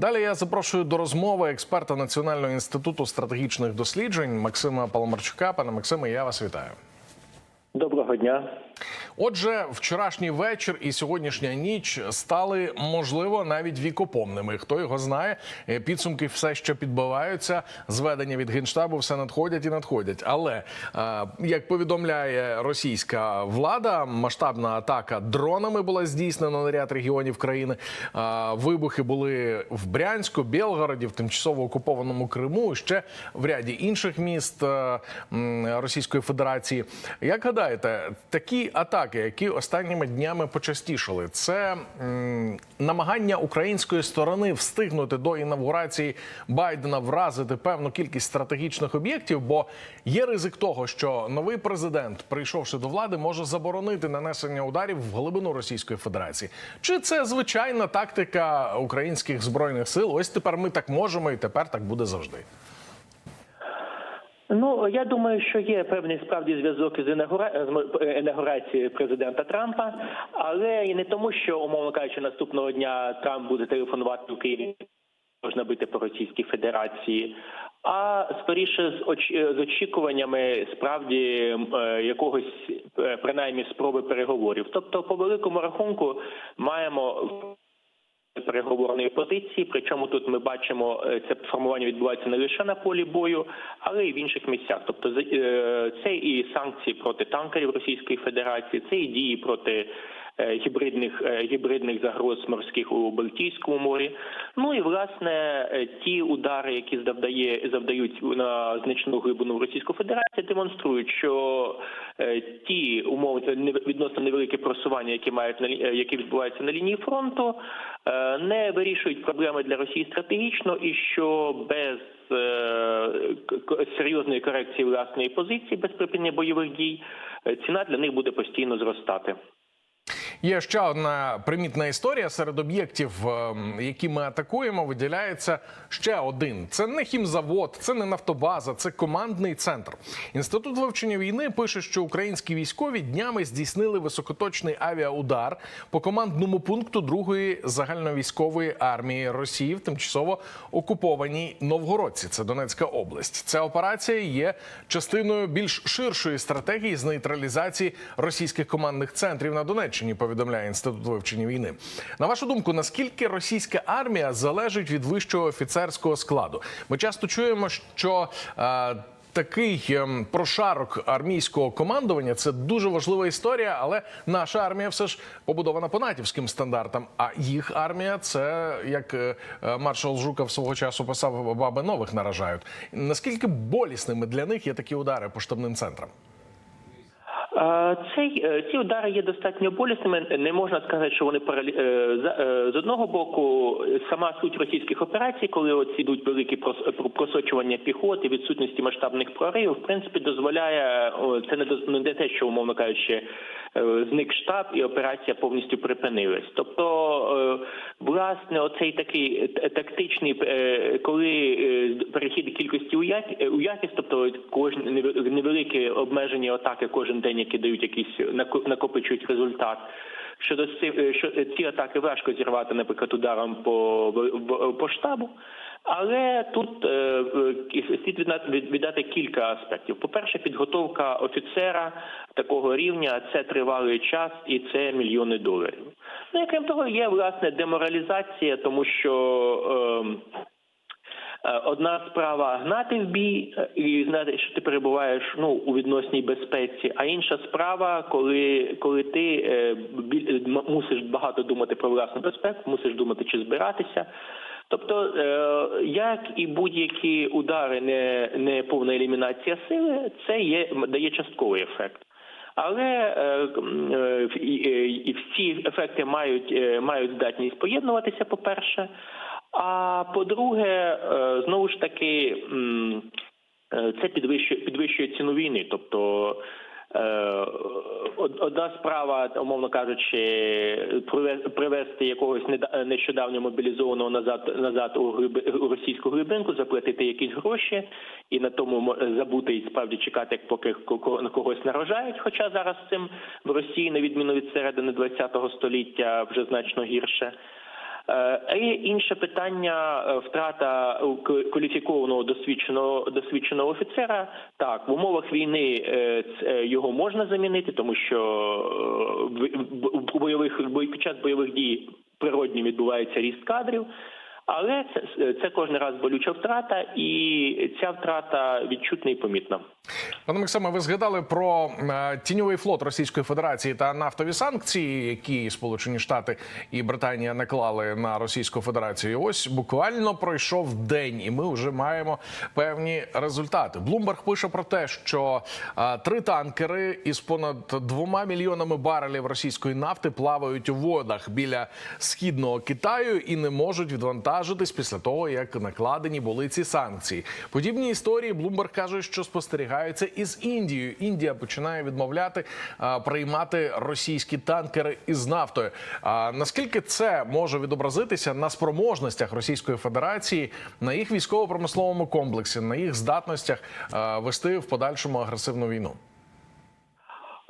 Далі я запрошую до розмови експерта Національного інституту стратегічних досліджень Максима Паламарчука. Пане Максиме, я вас вітаю. Доброго дня. Отже, вчорашній вечір і сьогоднішня ніч стали можливо навіть вікопомними. Хто його знає, Е, підсумки все ще підбиваються. Зведення від генштабу все надходять і надходять. Але е, як повідомляє російська влада, масштабна атака дронами була здійснена на ряд регіонів країни. Е, Вибухи були в Брянську, Білгороді, в тимчасово окупованому Криму, ще в ряді інших міст Російської Федерації. Як гадаєте, такі атаки, які останніми днями почастішали, це м, намагання української сторони встигнути до інавгурації Байдена вразити певну кількість стратегічних об'єктів, бо є ризик того, що новий президент, прийшовши до влади, може заборонити нанесення ударів в глибину Російської Федерації. Чи це звичайна тактика українських збройних сил? Ось тепер ми так можемо, і тепер так буде завжди. Ну я думаю, що є певний справді зв'язок із м- інаугурацією президента Трампа, але і не тому, що умовно кажучи, наступного дня Трамп буде телефонувати в Києві. Можна бити по Російській Федерації, а скоріше з оч- з очікуваннями справді е, якогось е, принаймні спроби переговорів. Тобто, по великому рахунку, маємо переговорної позиції. Причому тут ми бачимо, е, це формування відбувається не лише на полі бою, але й в інших місцях. Тобто, е, це і санкції проти танкерів Російської Федерації, це і дії проти. Е, Гібридних е, гібридних загроз морських у Балтійському морі. Ну і власне е, ті удари, які завдає завдають на значну глибину в Російську Федерацію, демонструють, що ті умови відносно невеликі просування, які мають на які відбуваються на лінії фронту, не вирішують проблеми для Росії стратегічно, і що без серйозної корекції власної позиції, без припинення бойових дій, ціна для них буде постійно зростати. Є ще одна примітна історія серед об'єктів, ем, які ми атакуємо. Виділяється ще один. Це не хімзавод, це не нафтобаза, це командний центр. Інститут вивчення війни пише, що українські військові днями здійснили високоточний авіаудар по командному пункту другої загальновійськової армії Росії в тимчасово окупованій Новгородці. Це Донецька область. Ця операція є частиною більш ширшої стратегії з нейтралізації російських командних центрів на Донеччині. Повідомляє інститут вивчення війни. На вашу думку, наскільки російська армія залежить від вищого офіцерського складу? Ми часто чуємо, що е, Такий ем, прошарок армійського командування це дуже важлива історія, але наша армія все ж побудована по натівським стандартам. А їх армія це як е, е, маршал Жуков свого часу писав, баби нових наражають. Наскільки болісними для них є такі удари по штабним центрам? Цей е, ці удари є достатньо болісними. Не можна сказати, що вони паралі... е, е, з одного боку. Сама суть російських операцій, коли оці йдуть великі прос- просочування піхоти, відсутності масштабних проривів, в принципі, дозволяє це не те, що умовно кажучи, зник штаб і операція повністю припинилась. Тобто, власне, оцей такий тактичний, коли перехід кількості у якість, тобто кожен неве- невеликі обмежені атаки кожен день, які дають нако- накопичують результат. Щодо е, що е, ці атаки важко зірвати, наприклад, ударом по по штабу. Але тут е, е, слід віддати кілька аспектів. По-перше, підготовка офіцера такого рівня це тривалий час і це мільйони доларів. Ну і крім того, є власне деморалізація, тому що. Е, Одна справа гнати в бій е, і знати, що ти перебуваєш ну у відносній безпеці. А інша справа, коли коли ти е, бі- мусиш багато думати про власну безпеку, мусиш думати, чи збиратися. Тобто, е, як і будь-які удари, не, не повна елімінація сили, це є дає частковий ефект. Але е, е, е, всі ефекти мають, е, мають здатність поєднуватися, по-перше. А по-друге, е, знову ж таки, е, це підвищує, підвищує ціну війни. Тобто е, одна справа, умовно кажучи, привезти якогось нещодавньо мобілізованого назад назад у, російську глибинку, заплатити якісь гроші і на тому забути і справді чекати, як поки на когось наражають. Хоча зараз цим в Росії, на відміну від середини ХХ століття, вже значно гірше. Е, І інше питання е, втрата е, кваліфікованого досвідченого досвідченого офіцера. Так, в умовах війни е, е, його можна замінити, тому що е, бойових бой- під час бойових дій природньо відбувається ріст кадрів. Але це, це кожен раз болюча втрата, і ця втрата відчутна і помітна. Пане Максиме, ви згадали про е, тіньовий флот Російської Федерації та нафтові санкції, які Сполучені Штати і Британія наклали на Російську Федерацію. Ось буквально пройшов день, і ми вже маємо певні результати. Блумберг пише про те, що е, три танкери із понад двома мільйонами барелів російської нафти плавають у водах біля східного Китаю і не можуть відвантажитись після того, як накладені були ці санкції. Подібні історії Блумберг каже, що спостерігаються із Індією. Індія починає відмовляти а, приймати російські танкери із нафтою. А наскільки це може відобразитися на спроможностях Російської Федерації, на їх військово-промисловому комплексі, на їх здатностях а, вести в подальшому агресивну війну?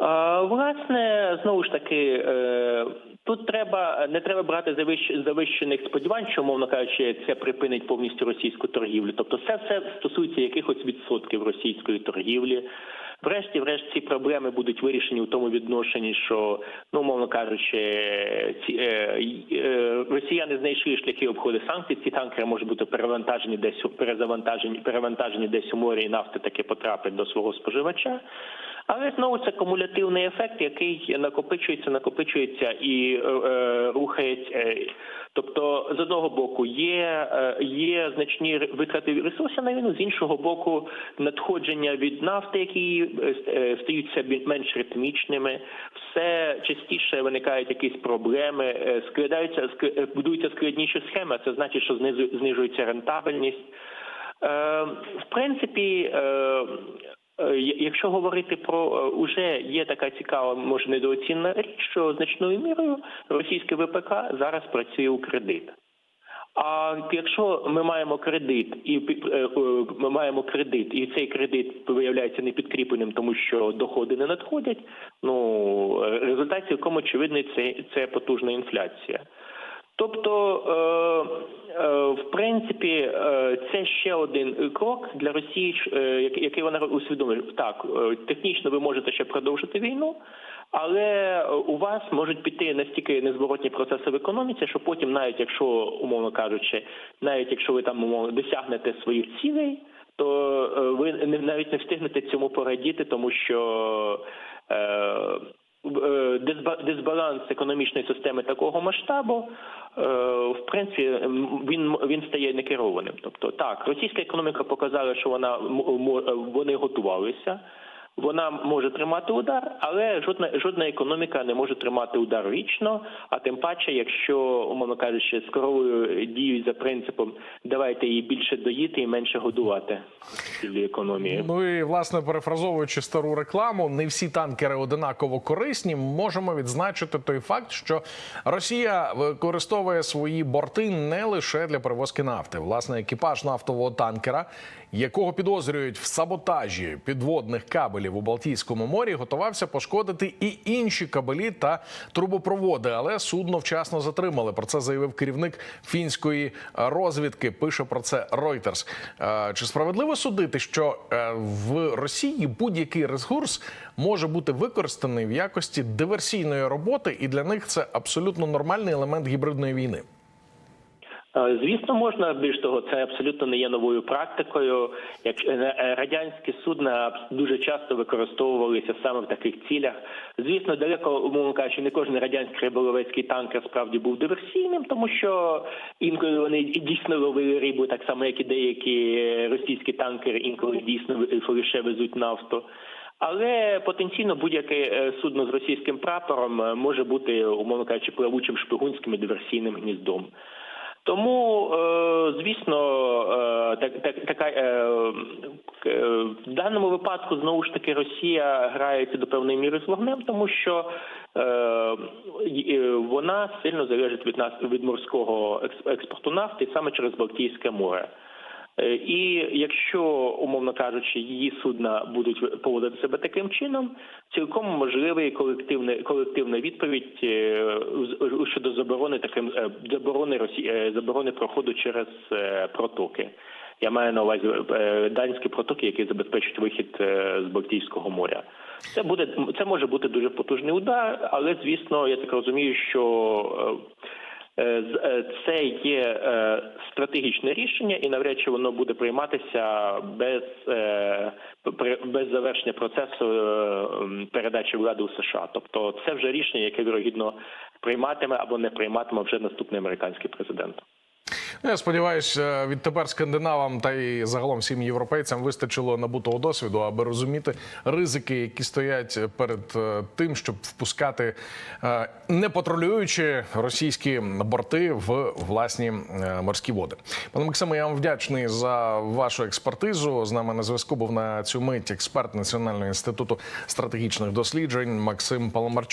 Власне, знову ж таки, е, тут треба не треба брати завищених сподівань, що, мовно кажучи, це припинить повністю російську торгівлю. Тобто, це все стосується якихось відсотків російської торгівлі. Врешті-врешт ці проблеми будуть вирішені у тому відношенні, що ну мовно кажучи, ці е, е, росіяни знайшли шляхи обходу санкцій. Ці танкери можуть бути перевантажені десь перезавантажені, перевантажені десь у морі, і нафти таки потрапить до свого споживача. Але знову це кумулятивний ефект, який накопичується, накопичується і е, е, рухається. Тобто, з одного боку, є, е, є значні витрати ресурсів на війну, з іншого боку, надходження від нафти, які е, стають все бі- менш ритмічними, все частіше виникають якісь проблеми, складаються ск- будуються складніші схеми. Це значить, що знижується рентабельність. В принципі, якщо говорити про е, уже є така цікава, може недооцінна річ, що значною мірою російське ВПК зараз працює у кредит. А якщо ми маємо кредит і е, е, ми маємо кредит, і цей кредит виявляється непідкріпленим, тому що доходи не надходять. Ну е, результат цілком очевидний це, це потужна інфляція. Тобто, е, е, принципі, е, це ще один крок для Росії, е, який- вона усвідомлює. Так, е, технічно ви можете ще продовжити війну, але у вас можуть піти настільки незворотні процеси в економіці, що потім, навіть якщо, умовно кажучи, навіть якщо ви там умовно досягнете своїх цілей, то ви навіть не встигнете цьому порадіти, тому що. Е, е, дисбаланс економічної системи такого масштабу, е, в принципі, він він стає некерованим. Тобто, так, російська економіка показала, що вона м- вони готувалися. Вона може тримати удар, але жодна жодна економіка не може тримати удар вічно. А тим паче, якщо умовно кажучи, з коровою діють за принципом давайте її більше доїти і менше годувати цілі економії. Ну і власне перефразовуючи стару рекламу, не всі танкери одинаково корисні. Можемо відзначити той факт, що Росія використовує свої борти не лише для перевозки нафти. Власне, екіпаж нафтового танкера, якого підозрюють в саботажі підводних кабелів у Балтійському морі, готувався пошкодити і інші кабелі та трубопроводи, але судно вчасно затримали. Про це заявив керівник фінської розвідки. Пише про це Reuters. Е, Чи справедливо судити, що е, в Росії будь-який ресурс може бути використаний в якості диверсійної роботи, і для них це абсолютно нормальний елемент гібридної війни? Е, Звісно, можна більш того, це абсолютно не є новою практикою. Як е, е, радянські судна дуже часто використовувалися саме в таких цілях. Звісно, далеко умовно кажучи, не кожен радянський риболовецький танкер справді був диверсійним, тому що інколи вони дійсно ловили рибу, так само як і деякі російські танкери інколи дійсно лише везуть нафту. Але потенційно будь-яке судно з російським прапором може бути, умовно кажучи, плавучим шпигунським і диверсійним гніздом. Тому, е, звісно, е, так, так, така, е, в даному випадку знову ж таки Росія грається до певної міри з вогнем, тому що вона сильно залежить від нас від морського екс- експорту нафти саме через Балтійське море. Е, І якщо, умовно кажучи, її судна будуть поводити себе таким чином, цілком можливий колективна колективна відповідь е, щодо заборони таким е, заборони Росі... е, заборони проходу через протоки. Я маю на увазі данські протоки, які забезпечують вихід з Балтійського моря. Це буде це може бути дуже потужний удар, але звісно, я так розумію, що це є е, стратегічне рішення, і навряд чи воно буде прийматися без, е, без завершення процесу е, передачі влади у США. Тобто, це вже рішення, яке вірогідно прийматиме або не прийматиме вже наступний американський президент. Ну, Я сподіваюся, відтепер скандинавам та й загалом всім європейцям вистачило набутого досвіду, аби розуміти ризики, які стоять перед е, тим, щоб впускати е, не патрулюючи російські борти в власні е, морські води. Пане Максиме, я вам вдячний за вашу експертизу. З нами на зв'язку був на цю мить експерт Національного інституту стратегічних досліджень Максим Паламарчук.